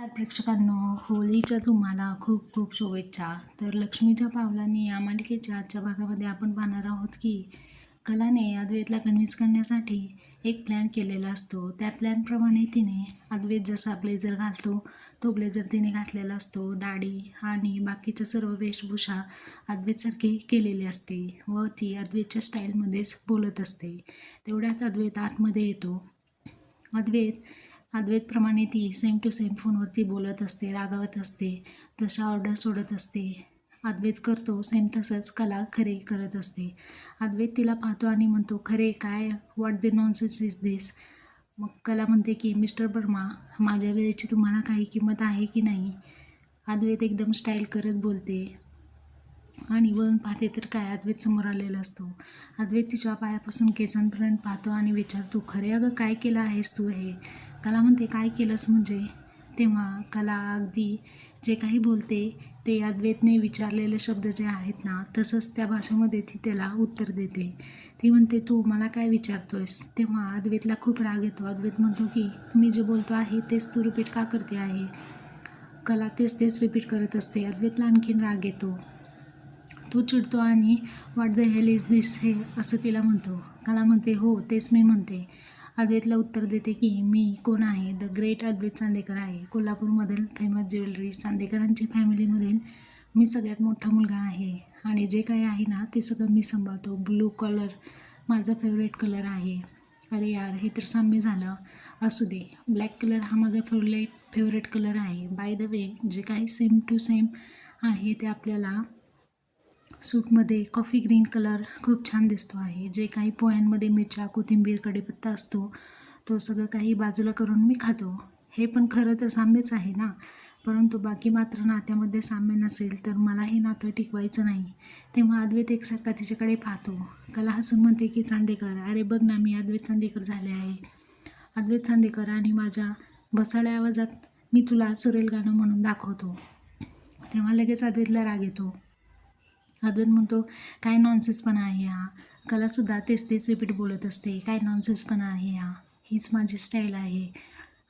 तर प्रेक्षकांनो होळीच्या तुम्हाला खूप खूप शुभेच्छा. तर लक्ष्मीच्या पावलांनी या मालिकेच्या आजच्या भागामध्ये आपण पाहणार आहोत की कलाने अद्वैतला कन्व्हिन्स करण्यासाठी एक प्लॅन केलेला असतो. त्या प्लॅनप्रमाणे तिने अद्वैत जसा ब्लेझर घालतो तो ब्लेझर तिने घातलेला असतो. दाढी आणि बाकीचं सर्व वेशभूषा अद्वैतसारखी केलेली असते व ती अद्वैतच्या स्टाईलमध्येच बोलत असते. तेवढ्यात अद्वैत आतमध्ये येतो. अद्वैत अद्वैतप्रमाणे ती सेम टू सेम फोनवरती बोलत असते रागावत असते तशा ऑर्डर सोडत असते. अद्वैत करतो सेम तसंच कला खरे करत असते. अद्वैत तिला पाहतो आणि म्हणतो खरे काय? What the nonsense is this मग कला म्हणते की मिस्टर वर्मा माझ्या वेळेची तुम्हाला काही किंमत आहे की नाही? अद्वैत एकदम स्टाईल करत बोलते. आणि वळून पाहते तर काय? अद्वैत समोर आलेला असतो. अद्वैत तिच्या पायापासून केसांपर्यंत पाहतो आणि विचारतो खरे अगं काय केलं आहेस तू हे? कला म्हणते काय केलंस म्हणजे? तेव्हा कला अगदी जे काही बोलते ते अद्वैतने विचारलेले शब्द जे आहेत ना तसंच त्या भाषेमध्ये ती त्याला उत्तर देते. ती म्हणते तू मला काय विचारतोयस? तेव्हा अद्वैतला खूप राग येतो. अद्वैत म्हणतो की मी जे बोलतो आहे तेच तू रिपीट का करते आहे? कला तेच तेच रिपीट करत असते. अद्वैतला आणखीन राग येतो. तो चिडतो आणि वाट द हेल इज दिस हे असं तिला म्हणतो. कला म्हणते हो तेच मी म्हणते. अद्वैतला उत्तर देते की मी कोण आहे? द ग्रेट अद्वैत चांदेकर आहे. कोल्हापूरमधील फेमस ज्वेलरी चांदेकरांची फॅमिलीमधील मी सगळ्यात मोठा मुलगा आहे. आणि जे काही आहे ना ते सगळं मी सांभाळतो. ब्लू कलर माझा फेवरेट कलर आहे. अरे यार हे तर साम्य झालं. असू दे. ब्लॅक कलर हा माझा फेवरेट फेवरेट कलर आहे. बाय द वे जे काही सेम टू सेम आहे ते आपल्याला सूपमध्ये कॉफी ग्रीन कलर खूप छान दिसतो आहे. जे काही पोह्यांमध्ये मिरच्या कोथिंबीर कढीपत्ता असतो तो सगळं काही बाजूला करून मी खातो. हे पण खरं तर साम्यच आहे ना? परंतु बाकी मात्र नात्यामध्ये साम्य नसेल तर मला हे नातं टिकवायचं नाही. तेव्हा अद्वैत एकसारखा तिच्याकडे पाहतो. कला हसून म्हणते की चांदेकर अरे बघ ना मी अद्वैत चांदेकर झाले आहे. अद्वैत चांदेकर आणि माझ्या बसाड्या आवाजात मी तुला सुरेल गाणं म्हणून दाखवतो. तेव्हा लगेच अद्वैतला राग येतो. अद्वैत म्हणतो काय नॉनसेन्सपणा आहे हा. कलासुद्धा तेच तेच रिपीट बोलत असते. काय नॉनसेन्सपणा आहे हा. हीच माझी स्टाईल आहे.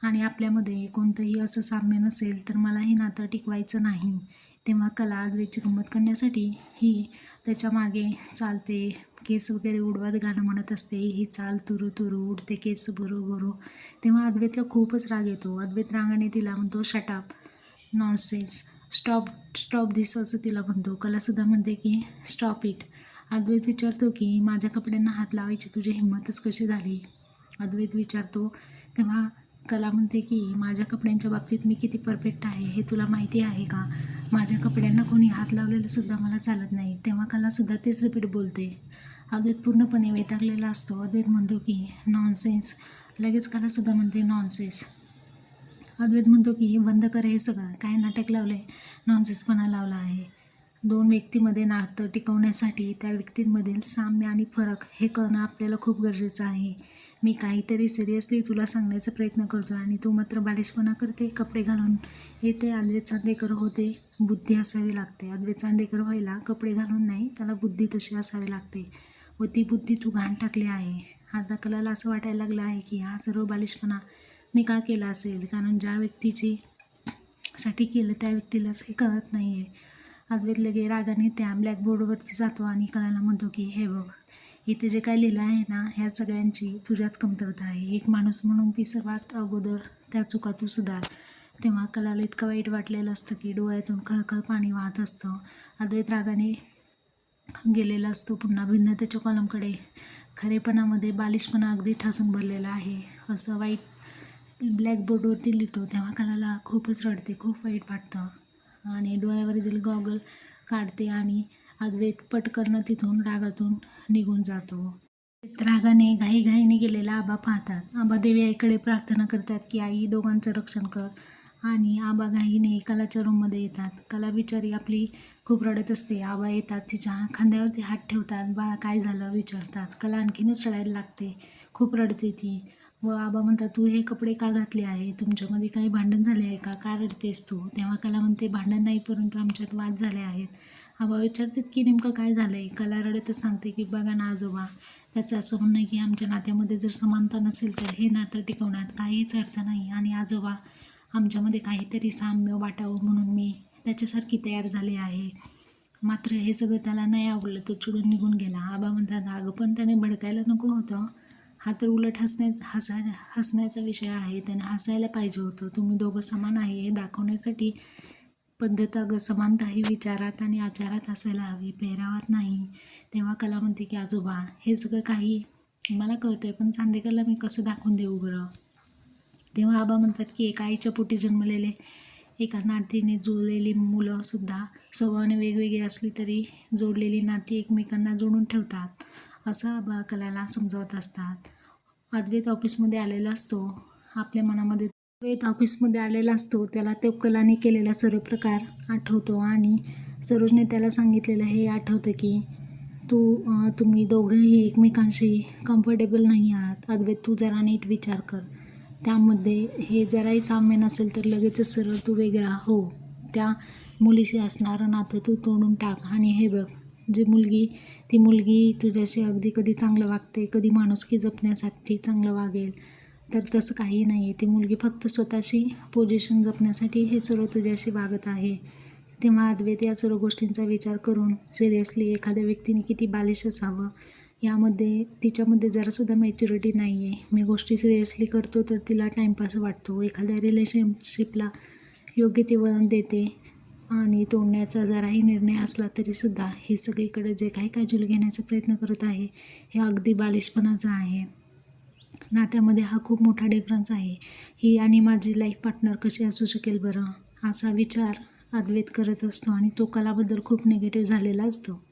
आणि आपल्यामध्ये कोणतंही असं साम्य नसेल तर मला हे नातं टिकवायचं नाही. तेव्हा कला अद्वैतची गंमत करण्यासाठी ही त्याच्यामागे चालते. केस वगैरे उडवत गाणं म्हणत असते. ही चाल तुरू तुरू उडते केस भरू भरू. तेव्हा अद्वैतला खूपच राग येतो. अद्वैत रागाने तिला म्हणतो shut up nonsense stop stop this असं तिला म्हणतो. कलासुद्धा म्हणते की स्टॉप इट अद्वैत विचारतो की माझ्या कपड्यांना हात लावायची तुझी हिंमतच कशी झाली? अद्वैत विचारतो. तेव्हा कला म्हणते की माझ्या कपड्यांच्या बाबतीत मी किती परफेक्ट आहे हे तुला माहिती आहे का? माझ्या कपड्यांना कोणी हात लावलेलंसुद्धा मला चालत नाही. तेव्हा कलासुद्धा तेच रिपीट बोलते. अद्वैत पूर्णपणे वैतागलेला असतो. अद्वैत म्हणतो की नॉनसेन्स लगेच कलासुद्धा म्हणते नॉनसेन्स अद्वैत म्हणतो की बंद कर हे सगळं. काय नाटक लावलं आहे नॉनसेन्सपणा लावला आहे. दोन व्यक्तीमध्ये नातं टिकवण्यासाठी त्या व्यक्तींमधील साम्य आणि फरक हे करणं आपल्याला खूप गरजेचं आहे. मी काहीतरी सिरियसली तुला सांगण्याचा प्रयत्न करतो आणि तू मात्र बालिशपणा करते कपडे घालून येते. अद्वैत चांदेकर होते बुद्धी असावी लागते. अद्वैत चांदेकर व्हायला कपडे घालून नाही त्याला बुद्धी तशी असावी लागते. व ती बुद्धी तू घाण टाकली आहे. आता कलाला असं वाटायला लागलं आहे की हा सर्व बालिशपणा मी का केला असेल? कारण ज्या व्यक्तीची साठी केलं त्या व्यक्तीलाच हे कळत नाही आहे अद्वैत लगे रागाने त्या ब्लॅकबोर्डवरती जातो आणि कलाला म्हणतो की हे बघ इथे जे काय लिहिलं आहे ना ह्या सगळ्यांची तुझ्यात कमतरता आहे. एक माणूस म्हणून ती सर्वात अगोदर त्या चुका तू सुधार. तेव्हा कलाला इतकं वाईट वाटलेलं असतं की डोळ्यातून खळखळ पाणी वाहत असतं. अद्वैत रागाने गेलेला असतो पुन्हा भिन्नतेच्या कॉलमकडे खरेपणामध्ये बालिशपणा अगदी ठासून भरलेला आहे. असं वाईट ब्लॅकबोर्डवरती लिहितो तेव्हा कलाला खूपच रडते खूप वाईट वाटतं. आणि डोळ्यावरील गॉगल काढते आणि अद्वैत पटकरनं तिथून रागातून निघून जातो. रागाने घाईघाईने गेलेला आबा पाहतात. आबा देवी आईकडे प्रार्थना करतात की आई दोघांचं रक्षण कर. आणि आबा घाईने कलाच्या रूममध्ये येतात. कला बिचारी आपली खूप रडत असते. आबा येतात तिच्या खांद्यावरती हात ठेवतात. बाळा काय झालं? विचारतात. कला आणखीनच रडायला लागते. खूप रडते ती. व आबा म्हणतात तू हे कपडे का घातले आहे? तुमच्यामध्ये काही भांडण झाले आहे का? का रडतेस तू? तेव्हा कला म्हणते भांडण नाही परंतु आमच्यात वाद झाले आहेत. आबा विचारतात की नेमकं काय झालं आहे कला रडतच सांगते की बघा ना आजोबा त्याचं असं म्हणणं आहे की आमच्या नात्यामध्ये जर समानता नसेल तर हे नातं टिकवण्यात काहीच अर्थ नाही. आणि आजोबा आमच्यामध्ये काहीतरी साम्य वाटावं म्हणून मी त्याच्यासारखी तयार झाली आहे. मात्र हे सगळं त्याला नाही आवडलं तो चिडून निघून गेला. आबा म्हणतात अगं पण त्याने भडकायला नको होतं. हा तर उलट हसण्या हसाय हसण्याचा विषय आहे. त्याने हसायला पाहिजे होतं. तुम्ही दोघं समान आहे हे दाखवण्यासाठी पद्धत अगं समानता ही विचारात आणि आचारात असायला हवी. पेहरावात नाही. तेव्हा कला म्हणते की आजोबा हे सगळं काही मला कळतं आहे पण चांदेकरला मी कसं दाखवून देऊ बरं? तेव्हा आबा म्हणतात की एका आईच्या पोटी जन्मलेले एका नातीने जुळलेली मुलंसुद्धा स्वभावाने वेगवेगळी असली तरी जोडलेली नाती एकमेकांना जोडून ठेवतात. असं कलाला समजावत असतात. अद्वैत ऑफिसमध्ये आलेला असतो. आपल्या मनामध्ये अद्वैत ऑफिसमध्ये आलेला असतो. त्याला तो कलाने केलेला सर्व प्रकार आठवतो आणि सरोजने त्याला सांगितलेलं हे आठवतं की तू तुम्ही दोघंही एकमेकांशी कम्फर्टेबल नाही आहात. अद्वैत तू जरा नीट विचार कर. त्यामध्ये हे जराही साम्य नसेल तर लगेचच सरळ तू वेगळा हो. त्या मुलीशी असणारं नातं तू तोडून टाक. आणि हे बघ जी मुलगी ती मुलगी तुझ्याशी अगदी कधी चांगलं वागते कधी माणुसकी जपण्यासाठी चांगलं वागेल तर तसं काही नाही आहे ती मुलगी फक्त स्वतःशी पोझिशन जपण्यासाठी हे सर्व तुझ्याशी वागत आहे. तेव्हा अद्वैत या सर्व गोष्टींचा विचार करून सिरियसली एखाद्या व्यक्तीने किती बालिश असावं यामध्ये तिच्यामध्ये जरासुद्धा मॅच्युरिटी नाही आहे मी गोष्टी सिरियसली करतो तर तिला टाईमपास वाटतो. एखाद्या रिलेशनशिपला योग्य ते वळण देते. आणि तोडण्याचा जराही निर्णय असला तरीसुद्धा हे सगळीकडे जे काही काळजी घेण्याचा प्रयत्न करत आहे हे अगदी बालिशपणाचं आहे. नात्यामध्ये हा खूप मोठा डिफरन्स आहे. ही आणि माझी लाईफ पार्टनर कशी असू शकेल बरं? असा विचार अद्वैत करत असतो आणि तो कलाबद्दल खूप निगेटिव्ह झालेला असतो.